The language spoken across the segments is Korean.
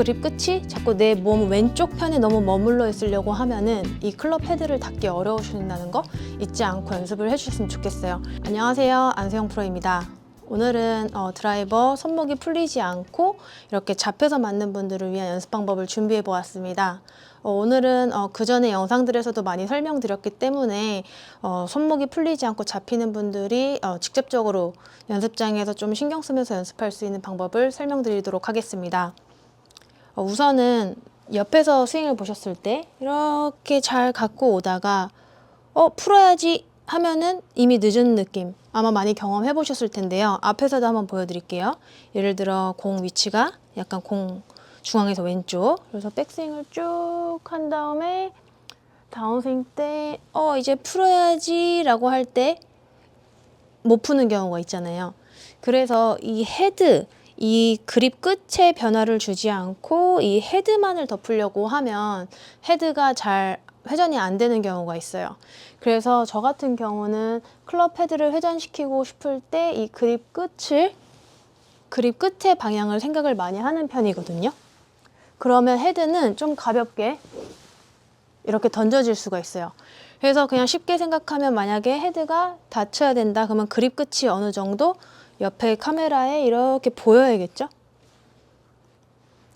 그립 끝이 자꾸 내 몸 왼쪽 편에 너무 머물러 있으려고 하면은 이 클럽 헤드를 닫기 어려우신다는 거 잊지 않고 연습을 해주셨으면 좋겠어요. 안녕하세요. 안세영 프로입니다. 오늘은 어, 드라이버 손목이 풀리지 않고 이렇게 잡혀서 맞는 분들을 위한 연습 방법을 준비해 보았습니다. 어, 오늘은 어, 그 전에 영상들에서도 많이 설명드렸기 때문에 어, 손목이 풀리지 않고 잡히는 분들이 어, 직접적으로 연습장에서 좀 신경 쓰면서 연습할 수 있는 방법을 설명드리도록 하겠습니다. 어, 우선은 옆에서 스윙을 보셨을 때 이렇게 잘 갖고 오다가 어 풀어야지 하면은 이미 늦은 느낌 아마 많이 경험해 보셨을 텐데요. 앞에서도 한번 보여드릴게요. 예를 들어 공 위치가 약간 공 중앙에서 왼쪽. 그래서 백스윙을 쭉 한 다음에 다운스윙 때 어 이제 풀어야지 라고 할 때 못 푸는 경우가 있잖아요. 그래서 이 헤드 이 그립 끝에 변화를 주지 않고 이 헤드만을 덮으려고 하면 헤드가 잘 회전이 안 되는 경우가 있어요. 그래서 저 같은 경우는 클럽 헤드를 회전시키고 싶을 때 이 그립 끝을 그립 끝의 방향을 생각을 많이 하는 편이거든요. 그러면 헤드는 좀 가볍게 이렇게 던져질 수가 있어요. 그래서 그냥 쉽게 생각하면 만약에 헤드가 닫혀야 된다 그러면 그립 끝이 어느 정도 옆에 카메라에 이렇게 보여야겠죠?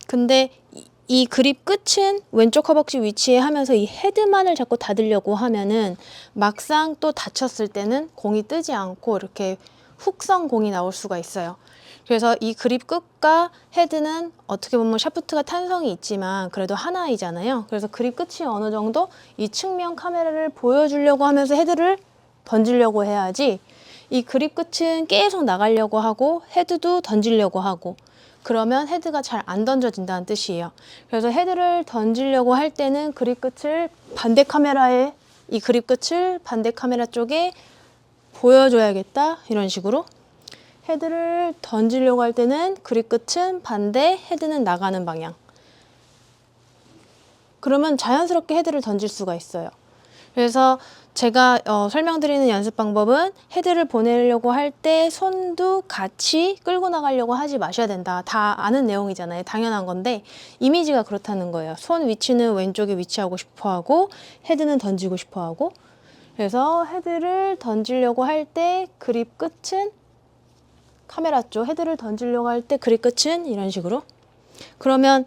근데 이, 이 그립 끝은 왼쪽 허벅지 위치에 하면서 이 헤드만을 자꾸 닫으려고 하면은 막상 또 닫혔을 때는 공이 뜨지 않고 이렇게 훅성 공이 나올 수가 있어요. 그래서 이 그립 끝과 헤드는 어떻게 보면 샤프트가 탄성이 있지만 그래도 하나이잖아요. 그래서 그립 끝이 어느 정도 이 측면 카메라를 보여주려고 하면서 헤드를 던지려고 해야지 이 그립 끝은 계속 나가려고 하고 헤드도 던지려고 하고 그러면 헤드가 잘 안 던져진다는 뜻이에요. 그래서 헤드를 던지려고 할 때는 그립 끝을 반대 카메라에 이 그립 끝을 반대 카메라 쪽에 보여줘야겠다 이런 식으로 헤드를 던지려고 할 때는 그립 끝은 반대 헤드는 나가는 방향 그러면 자연스럽게 헤드를 던질 수가 있어요. 그래서 제가 어, 설명드리는 연습 방법은 헤드를 보내려고 할 때 손도 같이 끌고 나가려고 하지 마셔야 된다. 다 아는 내용이잖아요. 당연한 건데 이미지가 그렇다는 거예요. 손 위치는 왼쪽에 위치하고 싶어 하고 헤드는 던지고 싶어 하고 그래서 헤드를 던지려고 할 때 그립 끝은 카메라 쪽 헤드를 던지려고 할 때 그립 끝은 이런 식으로 그러면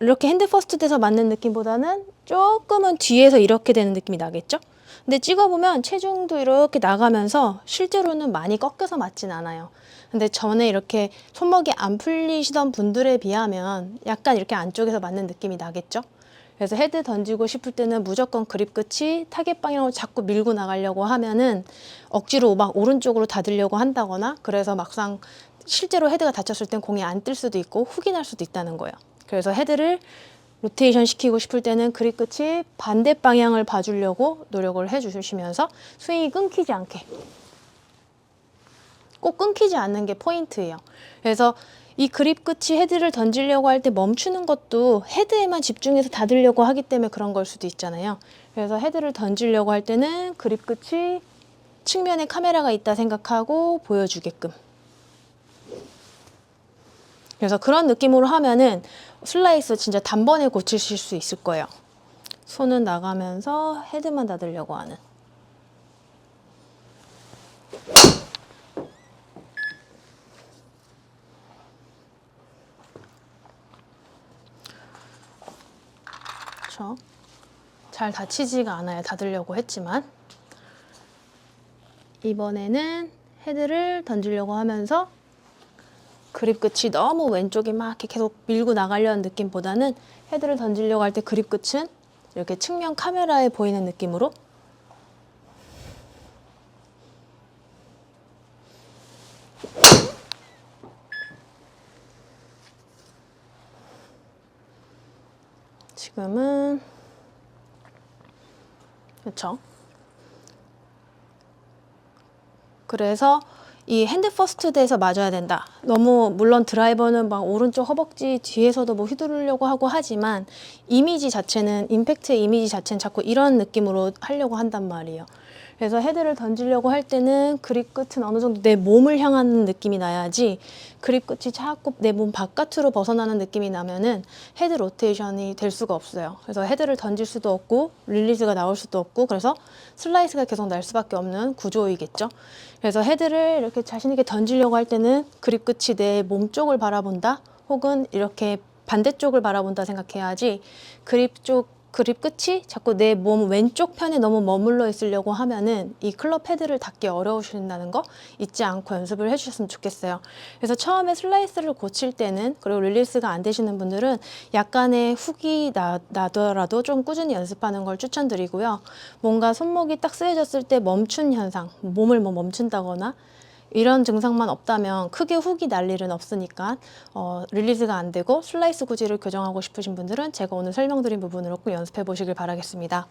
이렇게 핸드 퍼스트 돼서 맞는 느낌보다는 조금은 뒤에서 이렇게 되는 느낌이 나겠죠? 근데 찍어보면 체중도 이렇게 나가면서 실제로는 많이 꺾여서 맞진 않아요. 근데 전에 이렇게 손목이 안 풀리시던 분들에 비하면 약간 이렇게 안쪽에서 맞는 느낌이 나겠죠? 그래서 헤드 던지고 싶을 때는 무조건 그립 끝이 타겟 방향으로 자꾸 밀고 나가려고 하면은 억지로 막 오른쪽으로 닫으려고 한다거나 그래서 막상 실제로 헤드가 다쳤을 땐 공이 안 뜰 수도 있고 훅이 날 수도 있다는 거예요. 그래서 헤드를 로테이션 시키고 싶을 때는 그립 끝이 반대 방향을 봐주려고 노력을 해주시면서 스윙이 끊기지 않게 꼭 끊기지 않는 게 포인트예요. 그래서 이 그립 끝이 헤드를 던지려고 할 때 멈추는 것도 헤드에만 집중해서 닫으려고 하기 때문에 그런 걸 수도 있잖아요. 그래서 헤드를 던지려고 할 때는 그립 끝이 측면에 카메라가 있다 생각하고 보여주게끔. 그래서 그런 느낌으로 하면은 슬라이스 진짜 단번에 고치실 수 있을 거예요. 손은 나가면서 헤드만 닫으려고 하는. 그렇죠. 잘 다치지가 않아요. 닫으려고 했지만. 이번에는 헤드를 던지려고 하면서 그립 끝이 너무 왼쪽에 막 이렇게 계속 밀고 나가려는 느낌보다는 헤드를 던지려고 할 때 그립 끝은 이렇게 측면 카메라에 보이는 느낌으로 지금은 그렇죠. 그래서 이 핸드 퍼스트 돼서 맞아야 된다. 너무 물론 드라이버는 막 오른쪽 허벅지 뒤에서도 뭐 휘두르려고 하고 하지만 이미지 자체는 임팩트의 이미지 자체는 자꾸 이런 느낌으로 하려고 한단 말이에요. 그래서 헤드를 던지려고 할 때는 그립 끝은 어느 정도 내 몸을 향하는 느낌이 나야지 그립 끝이 자꾸 내 몸 바깥으로 벗어나는 느낌이 나면은 헤드 로테이션이 될 수가 없어요. 그래서 헤드를 던질 수도 없고 릴리즈가 나올 수도 없고 그래서 슬라이스가 계속 날 수밖에 없는 구조이겠죠. 그래서 헤드를 이렇게 자신 있게 던지려고 할 때는 그립 끝이 내 몸 쪽을 바라본다 혹은 이렇게 반대쪽을 바라본다 생각해야지 그립 쪽 그립 끝이 자꾸 내 몸 왼쪽 편에 너무 머물러 있으려고 하면은 이 클럽 헤드를 닿기 어려우신다는 거 잊지 않고 연습을 해주셨으면 좋겠어요. 그래서 처음에 슬라이스를 고칠 때는 그리고 릴리스가 안 되시는 분들은 약간의 훅이 나, 나더라도 좀 꾸준히 연습하는 걸 추천드리고요. 뭔가 손목이 딱 쓰여졌을 때 멈춘 현상, 몸을 뭐 멈춘다거나 이런 증상만 없다면 크게 훅이 날 일은 없으니까 어, 릴리즈가 안 되고 슬라이스 구질을 교정하고 싶으신 분들은 제가 오늘 설명드린 부분으로 꼭 연습해 보시길 바라겠습니다.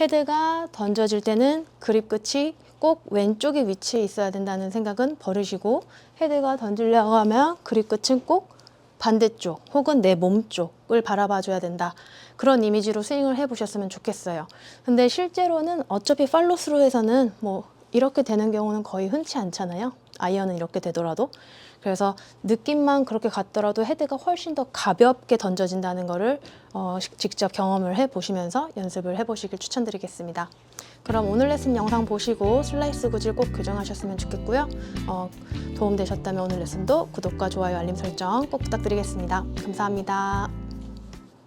헤드가 던져질 때는 그립 끝이 꼭 왼쪽에 위치해 있어야 된다는 생각은 버리시고 헤드가 던지려고 하면 그립 끝은 꼭 반대쪽 혹은 내 몸 쪽을 바라봐 줘야 된다. 그런 이미지로 스윙을 해 보셨으면 좋겠어요. 근데 실제로는 어차피 팔로스루에서는 뭐 이렇게 되는 경우는 거의 흔치 않잖아요. 아이언은 이렇게 되더라도. 그래서 느낌만 그렇게 같더라도 헤드가 훨씬 더 가볍게 던져진다는 거를 어, 시- 직접 경험을 해 보시면서 연습을 해 보시길 추천드리겠습니다. 그럼 오늘 레슨 영상 보시고 슬라이스 구질 꼭 교정하셨으면 좋겠고요. 어, 도움 되셨다면 오늘 레슨도 구독과 좋아요, 알림 설정 꼭 부탁드리겠습니다. 감사합니다.